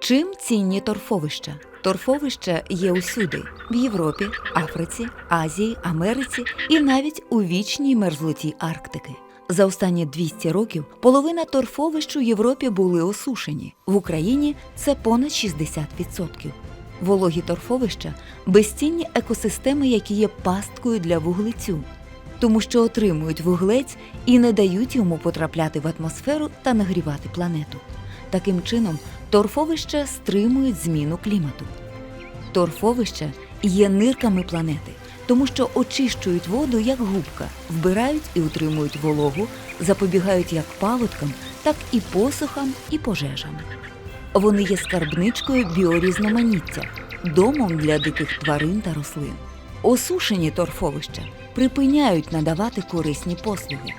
Чим цінні торфовища? Торфовища є усюди в Європі, Африці, Азії, Америці і навіть у вічній мерзлоті Арктики. За останні 200 років половина торфовищ у Європі були осушені. В Україні це понад 60%. Вологі торфовища безцінні екосистеми, які є пасткою для вуглецю, тому що отримують вуглець і не дають йому потрапляти в атмосферу та нагрівати планету. Таким чином, торфовища стримують зміну клімату. Торфовища є нирками планети, тому що очищують воду як губка, вбирають і утримують вологу, запобігають як паводкам, так і посухам і пожежам. Вони є скарбничкою біорізноманіття, домом для диких тварин та рослин. Осушені торфовища припиняють надавати корисні послуги.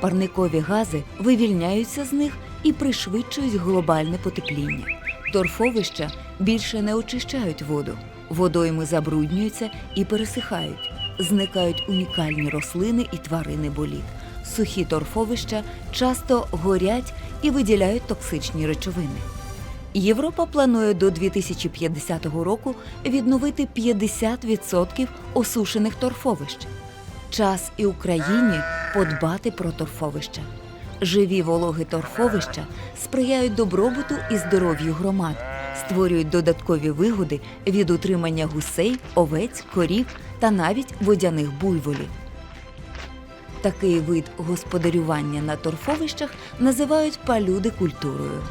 Парникові гази вивільняються з них і пришвидшують глобальне потепління. Торфовища більше не очищають воду, водойми забруднюються і пересихають. Зникають унікальні рослини і тварини боліт. Сухі торфовища часто горять і виділяють токсичні речовини. Європа планує до 2050 року відновити 50% осушених торфовищ. Час і Україні подбати про торфовища. Живі вологи торфовища сприяють добробуту і здоров'ю громад, створюють додаткові вигоди від утримання гусей, овець, корів та навіть водяних буйволів. Такий вид господарювання на торфовищах називають палюдикультурою.